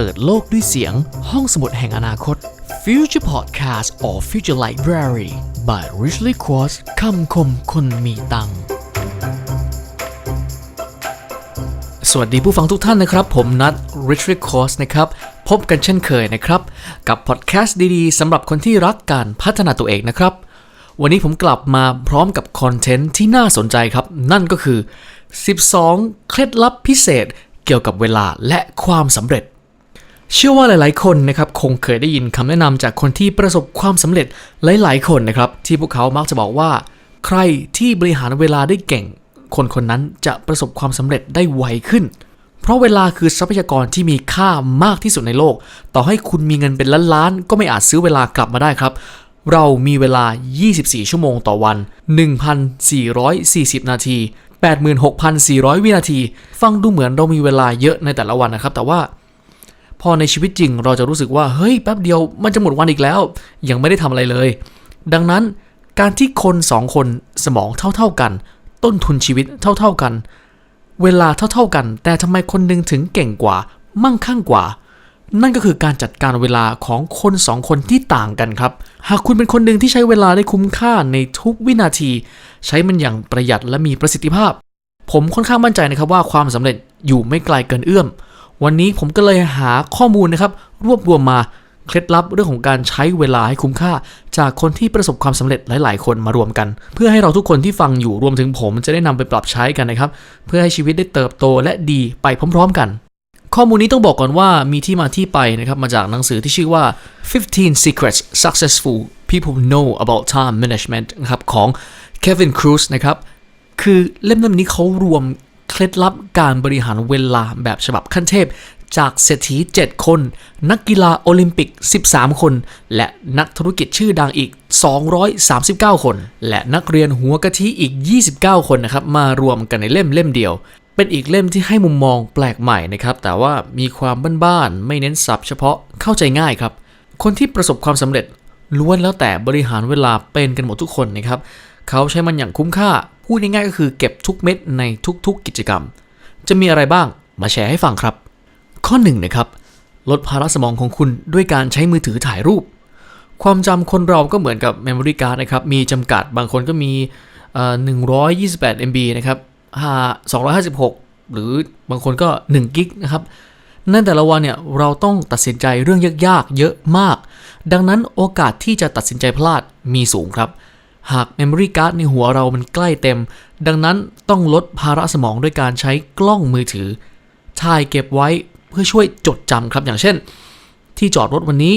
เปิดโลกด้วยเสียง ห้องสมุดแห่งอนาคต Future Podcast or Future Library by Richly Quartz คำคมคนมีตังค์สวัสดีผู้ฟังทุกท่านนะครับ ผมนัท Richard Course นะครับ พบกันเช่นเคยนะครับ กับพอดแคสต์ดีๆสำหรับคนที่รักการพัฒนาตัวเองนะครับ วันนี้ผมกลับมาพร้อมกับคอนเทนต์ที่น่าสนใจครับ นั่นก็คือ 12 เคล็ดลับพิเศษเกี่ยวกับเวลาและความสำเร็จ เชื่อว่าหลาย ๆ คนนะครับคงเคยได้ยินคำแนะนำจากคนที่ประสบความสำเร็จหลาย ๆ คนนะครับ ที่พวกเขามักจะบอกว่า ใครที่บริหารเวลาได้เก่ง คนคนนั้นจะประสบความสำเร็จได้ไวขึ้น เพราะเวลาคือทรัพยากรที่มีค่ามากที่สุดในโลก ต่อให้คุณมีเงินเป็นล้าน ๆ ก็ไม่อาจซื้อเวลากลับมาได้ครับ เรามีเวลา 24 ชั่วโมงต่อวัน 1,440 นาที 86,400 วินาที ฟังดูเหมือนเรามีเวลาเยอะในแต่ละวันนะครับ แต่ว่า พอในชีวิตจริงเราจะรู้สึกว่าเฮ้ยแป๊บเดียวมันจะหมดวันอีกแล้ว ยังไม่ได้ทำอะไรเลย ดังนั้นการที่คนสองคนสมองเท่าๆกัน ต้นทุนชีวิตเท่าๆกัน เวลาเท่าๆกัน แต่ทำไมคนหนึงถึงเก่งกว่า มั่งคั่งกว่า นั่นก็คือการจัดการเวลาของคนสองคนที่ต่างกันครับ หากคุณเป็นคนหนึ่งที่ใช้เวลาได้คุ้มค่าในทุกวินาที ใช้มันอย่างประหยัดและมีประสิทธิภาพ ผมค่อนข้างมั่นใจนะครับว่าความสำเร็จอยู่ไม่ไกลเกินเอื้อม วันนี้ผมก็เลยหาข้อมูลนะครับ รวบรวมมาเคล็ดลับเรื่องของการใช้เวลาให้คุ้มค่า จากคนที่ประสบความสำเร็จหลาย ๆ คนมารวมกัน เพื่อให้เราทุกคนที่ฟังอยู่รวมถึงผมจะได้นำไปปรับใช้กันนะครับ เพื่อให้ชีวิตได้เติบโตและดีไปพร้อม ๆ กัน ข้อมูลนี้ต้องบอกก่อนว่ามีที่มาที่ไปนะครับมาจากหนังสือที่ชื่อว่า 15 Secrets Successful People Know About Time Management นะครับของ Kevin Cruz นะครับคือเล่มนี้เขารวม เคล็ดลับการบริหารเวลาแบบฉบับขั้นเทพ จากเศรษฐี 7 คน นักกีฬาโอลิมปิก 13 คน และนักธุรกิจชื่อดังอีก 239 คน และนักเรียนหัวกะทิอีก 29 คนนะครับ มารวมกันในเล่มเล่มเดียวเป็นอีกเล่มที่ให้มุมมองแปลกใหม่นะครับ แต่ว่ามีความบ้านๆไม่เน้นศัพท์เฉพาะเข้าใจง่ายครับ คนที่ประสบความสำเร็จล้วนแล้วแต่บริหารเวลาเป็นกันหมดทุกคนนะครับ เขาใช้มันอย่างคุ้มค่า พูดง่ายๆก็คือเก็บทุกเม็ดในทุกๆกิจกรรม จะมีอะไรบ้างมาแชร์ให้ฟังครับ ข้อ1นนะครับลดภาระสมองของคุณด้วยการใช้มือถือถ่ายรูป ความจำคนเราก็เหมือนกับ Memory Card นะครับ มีจำกัดบางคนก็มี128 MB นะครับ256 หรือบางคนก็1กิกนะครับในแต่ละวันเนี่ยเราต้องตัดสินใจเรื่องยากๆ เยอะมาก ดังนั้นโอกาสที่จะตัดสินใจพลาดมีสูงครับ หาก Memory Card ในหัวเรามันใกล้เต็ม ดังนั้นต้องลดภาระสมองด้วยการใช้กล้องมือถือ ถ่ายเก็บไว้เพื่อช่วยจดจำครับ อย่างเช่น ที่จอดรถวันนี้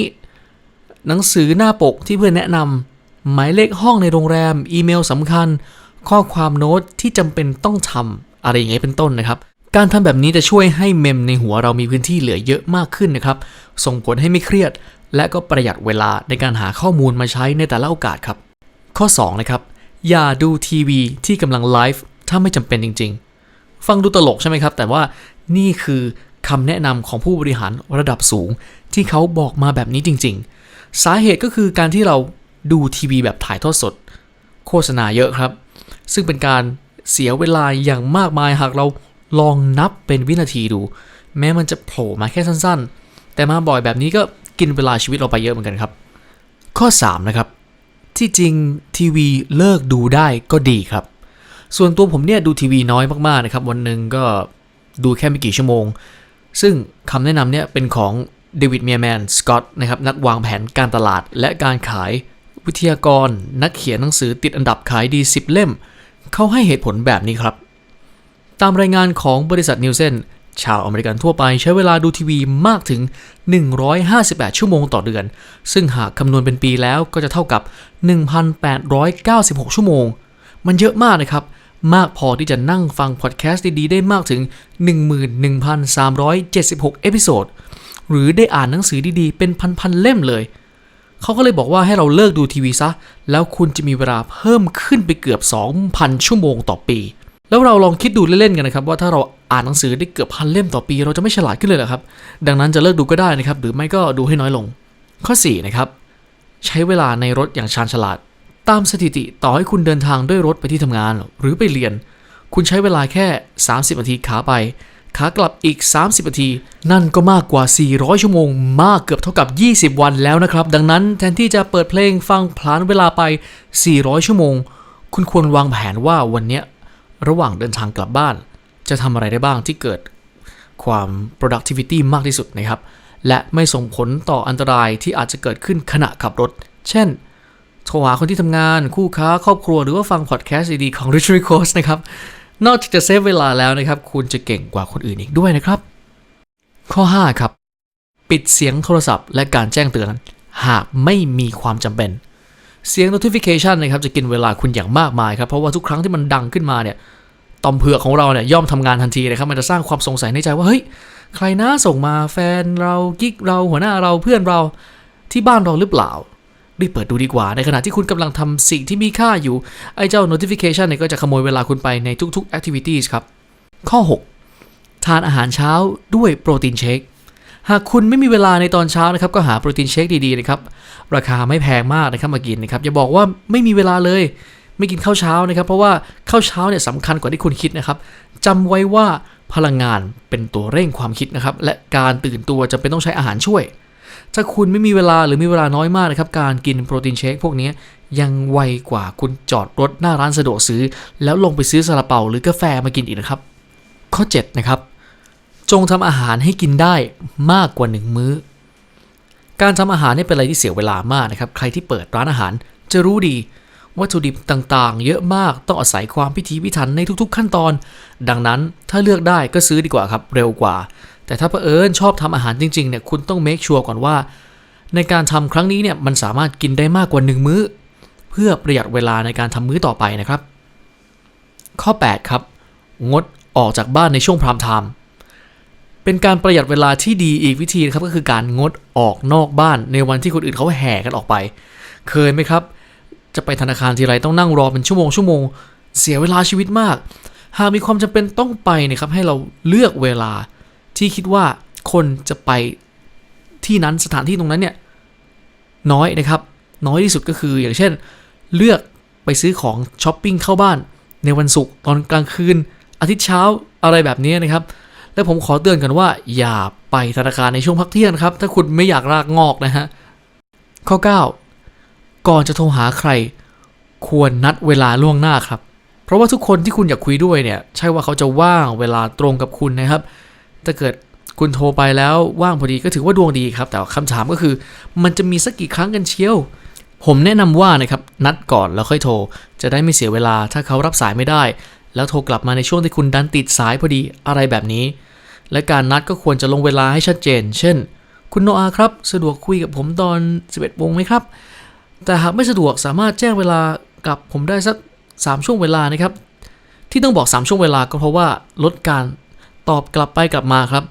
หนังสือหน้าปกที่เพื่อนแนะนำหมายเลขห้องในโรงแรม อีเมลสำคัญ ข้อความโน้ตที่จำเป็นต้องทำอะไรอย่างเงี้ยเป็นต้นนะครับ การทำแบบนี้จะช่วยให้เมมในหัวเรามีพื้นที่เหลือเยอะมากขึ้นนะครับ ส่งผลให้ไม่เครียด และก็ประหยัดเวลาในการหาข้อมูลมาใช้ในแต่ละโอกาสครับ ข้อ2นะครับอย่าดูทีวีที่กำลังไลฟ์ถ้าไม่จำเป็นจริง ๆ ฟังดูตลกใช่ไหมครับ แต่ว่านี่คือคำแนะนำของผู้บริหารระดับสูง ที่เขาบอกมาแบบนี้จริง ๆ สาเหตุก็คือการที่เราดูทีวีแบบถ่ายทอดสด โฆษณาเยอะครับ ซึ่งเป็นการเสียเวลาอย่างมากมายหากเราลองนับเป็นวินาทีดู แม้มันจะโผล่มาแค่สั้นๆ แต่มาบ่อยแบบนี้ก็กินเวลาชีวิตเราไปเยอะเหมือนกันครับ ข้อ 3 นะครับ ที่จริงทีวีเลิกดูได้ก็ดีครับ ส่วนตัวผมเนี่ยดูทีวีน้อยมากๆนะครับ วันหนึ่งก็ดูแค่ไม่กี่ชั่วโมง ซึ่งคำแนะนำเนี่ยเป็นของเดวิดเมียแมนสกอตนะครับนักวางแผนการตลาดและการขายวิทยากร นักเขียนหนังสือติดอันดับขายดี 10 เล่ม เขาให้เหตุผลแบบนี้ครับ ตามรายงานของบริษัทนิวเซน ชาวอเมริกันทั่วไปใช้เวลาดูทีวีมากถึง 158 ชั่วโมงต่อเดือน ซึ่งหากคำนวณเป็นปีแล้วก็จะเท่ากับ 1,896 ชั่วโมง มันเยอะมากนะครับ มากพอที่จะนั่งฟังพอดแคสต์ดีๆ ได้มากถึง 11,376 เอพิโซด หรือได้อ่านหนังสือดีๆ เป็นพันๆเล่มเลย เขาก็เลยบอกว่าให้เราเลิกดูทีวีซะ แล้วคุณจะมีเวลาเพิ่มขึ้นไปเกือบ 2,000 ชั่วโมงต่อปี แล้วเราลองคิดดูเล่นๆกันนะครับว่าถ้าเราอ่านหนังสือได้เกือบพันเล่มต่อปี เราจะไม่ฉลาดขึ้นเลยเหรอครับ ดังนั้นจะเลิกดูก็ได้นะครับ หรือไม่ก็ดูให้น้อยลง ข้อ4นะครับใช้เวลาในรถอย่างชาญฉลาด ตามสถิติต่อให้คุณเดินทางด้วยรถไปที่ทำงาน หรือไปเรียน คุณใช้เวลาแค่ 30นาทีขาไป ขากลับอีก 30นาที นั่นก็มากกว่า 400 ชั่วโมง มากเกือบเท่ากับ 20 วันแล้วนะครับ ดังนั้นแทนที่จะเปิดเพลงฟังพลานเวลาไป 400 ชั่วโมง คุณควรวางแผนว่าวันเนี้ย ระหว่างเดินทางกลับบ้าน จะทำอะไรได้บ้างที่เกิดความ productivity มากที่สุดนะครับ และไม่ส่งผลต่ออันตรายที่อาจจะเกิดขึ้นขณะขับรถ เช่นโทรหาคนที่ทำงานคู่ค้าครอบครัวหรือว่าฟังพอดแคสต์ดีๆของ Richard Coast นะครับ นอกจากจะเซฟเวลาแล้วนะครับ คุณจะเก่งกว่าคนอื่นอีกด้วยนะครับ ข้อ 5 ครับ ปิดเสียงโทรศัพท์และการแจ้งเตือน หากไม่มีความจำเป็น เสียง notification นะครับจะกินเวลาคุณอย่างมากมายครับ เพราะว่าทุกครั้งที่มันดังขึ้นมาเนี่ยต่อมเผือกของเราเนี่ยย่อมทำงานทันทีนะครับมันจะสร้างความสงสัยในใจว่าเฮ้ยใครนะส่งมาแฟนเรากิ๊กเราหัวหน้าเราเพื่อนเราที่บ้านเราหรือเปล่ารีบเปิดดูดีกว่า ในขณะที่คุณกำลังทำสิ่งที่มีค่าอยู่ ไอ้เจ้า notification เนี่ยก็จะขโมยเวลาคุณไปในทุกๆ activities ครับ ข้อ 6 ทานอาหารเช้าด้วยโปรตีนเชค หากคุณไม่มีเวลาในตอนเช้านะครับก็หาโปรตีนเชคดีๆนะครับราคาไม่แพงมากนะครับมากินนะครับอย่าบอกว่าไม่มีเวลาเลย ไม่กินข้าวเช้านะครับ เพราะว่าข้าวเช้าเนี่ยสำคัญกว่าที่คุณคิดนะครับจำไว้ว่าพลังงานเป็นตัวเร่งความคิดนะครับและการตื่นตัวจะเป็นต้องใช้อาหารช่วย ถ้าคุณไม่มีเวลาหรือมีเวลาน้อยมากนะครับการกินโปรตีนเชคพวกนี้ยังไวกว่าคุณจอดรถหน้าร้านสะดวกซื้อ แล้วลงไปซื้อซาลาเปาหรือกาแฟมากินอีกนะครับ ข้อ7นะครับ จงทำอาหารให้กินได้มากกว่า1มื้อ การทำอาหารนี่เป็นอะไรที่เสียเวลามากนะครับ ใครที่เปิดร้านอาหารจะรู้ดีวัตถุดิบต่างๆ เยอะมากต้องอาศัยความพิถีพิถันในทุกๆ ขั้นตอน ดังนั้นถ้าเลือกได้ก็ซื้อดีกว่าครับเร็วกว่า แต่ถ้าเผอิญชอบทำอาหารจริงๆเนี่ยคุณต้องเมคชัวร์ก่อนว่า ในการทำครั้งนี้เนี่ยมันสามารถกินได้มากกว่า 1 มื้อ เพื่อประหยัดเวลาในการทำมื้อต่อไปนะครับ ข้อ 8 ครับ งดออกจากบ้านในช่วงพรามไทม์ เป็นการประหยัดเวลาที่ดีอีกวิธีนะครับก็คือการงดออกนอกบ้านในวันที่คนอื่นเขาแห่กันออกไป เคยไหมครับ จะไปธนาคารทีไรต้องนั่งรอเป็นชั่วโมงชั่วโมงเสียเวลาชีวิตมาก หากมีความจำเป็นต้องไปเนะครับให้เราเลือกเวลาที่คิดว่าคนจะไปที่นั้นสถานที่ตรงนั้นเนี่ยน้อยนะครับ น้อยที่สุดก็คืออย่างเช่น เลือกไปซื้อของช้อปปิ้งเข้าบ้านในวันศุกร์ตอนกลางคืนอาทิตย์เช้าอะไรแบบนี้นะครับ และผมขอเตือนกันว่า อย่าไปธนาคารในช่วงพักเที่ยงนครับ ถ้าคุณไม่อยากรากงอกนะฮะ ข้อ 9 ก่อนจะโทรหาใคร ควรนัดเวลาล่วงหน้าครับ เพราะว่าทุกคนที่คุณอยากคุยด้วยเนี่ย ใช่ว่าเขาจะว่างเวลาตรงกับคุณนะครับ ถ้าเกิดคุณโทรไปแล้วว่างพอดีก็ถือว่าดวงดีครับ แต่คำถามก็คือ มันจะมีสักกี่ครั้งกันเชียว ผมแนะนำว่านะครับนัดก่อนแล้วค่อยโทร จะได้ไม่เสียเวลาถ้าเขารับสายไม่ได้ แล้วโทรกลับมาในช่วงที่คุณดันติดสายพอดีอะไรแบบนี้ และการนัดก็ควรจะลงเวลาให้ชัดเจน เช่น คุณโนอาครับสะดวกคุยกับผมตอน 11โมงไหมครับ แต่หากไม่สะดวกสามารถแจ้งเวลากับผมได้สัก 3 ช่วงเวลานะครับ ที่ต้องบอก 3 ช่วงเวลาก็เพราะว่าลดการตอบกลับไปกลับมาครับ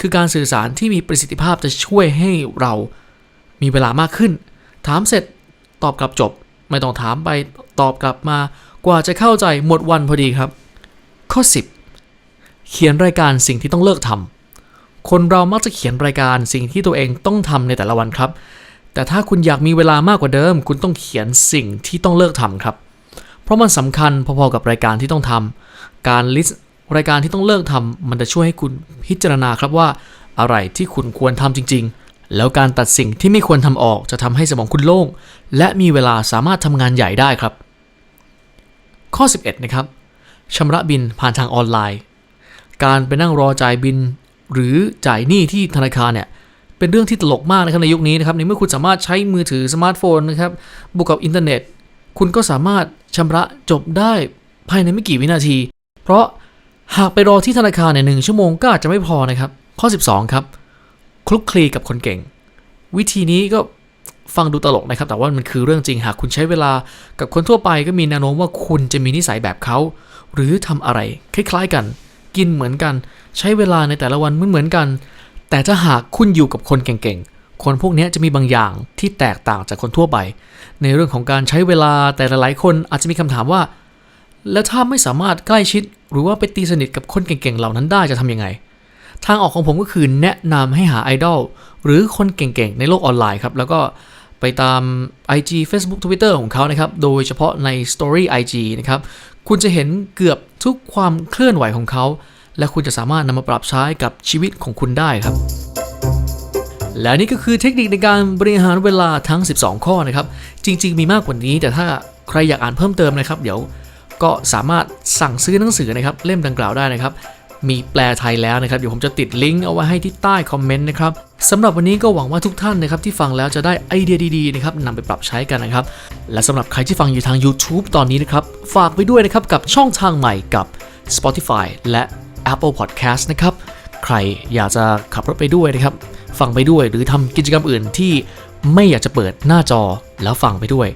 คือการสื่อสารที่มีประสิทธิภาพจะช่วยให้เรามีเวลามากขึ้น ถามเสร็จตอบกลับจบ ไม่ต้องถามไปตอบกลับมา กว่าจะเข้าใจหมดวันพอดีครับ ข้อ 10 เขียนรายการสิ่งที่ต้องเลิกทำคนเรามักจะเขียนรายการสิ่งที่ตัวเองต้องทำในแต่ละวันครับ แต่ถ้าคุณอยากมีเวลามากกว่าเดิม คุณต้องเขียนสิ่งที่ต้องเลิกทำครับ เพราะมันสำคัญพอๆกับรายการที่ต้องทำการลิสต์รายการที่ต้องเลิกทำมันจะช่วยให้คุณพิจารณาครับว่า อะไรที่คุณควรทำจริง ๆ แล้วการตัดสิ่งที่ไม่ควรทำออกจะทำให้สมองคุณโล่ง และมีเวลาสามารถทำงานใหญ่ได้ครับ ข้อ 11 นะครับชำระบินผ่านทางออนไลน์ การไปนั่งรอจ่ายบิน หรือจ่ายหนี้ที่ธนาคารเนี่ยเป็นเรื่องที่ตลกมากนะครับในยุคนี้นะครับในเมื่อคุณสามารถใช้มือถือสมาร์ทโฟนนะครับบวกกับอินเทอร์เน็ต คุณก็สามารถชำระจบได้ภายในไม่กี่วินาที เพราะหากไปรอที่ธนาคารเนี่ยหนึ่งชั่วโมงก็อาจจะไม่พอนะครับ ข้อ 12 ครับ คลุกคลีกับคนเก่ง วิธีนี้ก็ฟังดูตลกนะครับ แต่ว่ามันคือเรื่องจริงหากคุณใช้เวลากับคนทั่วไปก็มีแนวโน้มว่าคุณจะมีนิสัยแบบเขา หรือทำอะไรคล้ายๆกัน กินเหมือนกัน ใช้เวลาในแต่ละวันไม่เหมือนกัน แต่ถ้าหากคุณอยู่กับคนเก่งๆ คนพวกนี้จะมีบางอย่างที่แตกต่างจากคนทั่วไป ในเรื่องของการใช้เวลาแต่หลายๆคนอาจจะมีคำถามว่า แล้วถ้าไม่สามารถใกล้ชิด หรือว่าไปตีสนิทกับคนเก่งๆ เหล่านั้นได้จะทำยังไง ทางออกของผมก็คือแนะนำให้หาไอดอลหรือคนเก่งๆ ในโลกออนไลน์ครับแล้วก็ไปตาม IG Facebook Twitter ของเขานะครับ โดยเฉพาะใน Story IG นะครับ คุณจะเห็นเกือบทุกความเคลื่อนไหวของเขา และคุณจะสามารถนำมาปรับใช้กับชีวิตของคุณได้ครับ และนี่ก็คือเทคนิคในการบริหารเวลาทั้ง 12 ข้อนะครับ จริง ๆ มีมากกว่านี้ แต่ถ้าใครอยากอ่านเพิ่มเติมนะครับ เดี๋ยวก็สามารถสั่งซื้อหนังสือนะครับเล่มดังกล่าวได้นะครับ มีแปลไทยแล้วนะครับเดี๋ยวผมจะติดลิงก์เอาไว้ให้ที่ใต้คอมเมนต์นะครับสำหรับวันนี้ก็หวังว่าทุกท่านนะครับที่ฟังแล้วจะได้ไอเดียดีๆนะครับนำไปปรับใช้กันนะครับ และสำหรับใครที่ฟังอยู่ทาง YouTube ตอนนี้นะครับ ฝากไว้ด้วยนะครับกับช่องทางใหม่กับ Spotify และ Apple Podcast นะครับ ใครอยากจะขับรถไปด้วยนะครับ ฟังไปด้วยหรือทำกิจกรรมอื่นที่ไม่อยากจะเปิดหน้าจอแล้วฟังไปด้วย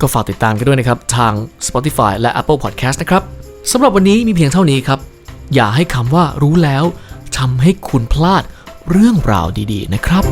ก็ฝากติดตามกันด้วยนะครับ ทาง Spotify และ Apple Podcast นะครับสำหรับวันนี้มีเพียงเท่านี้ครับ อย่าให้คำว่ารู้แล้วทำให้คุณพลาดเรื่องราวดีๆนะครับ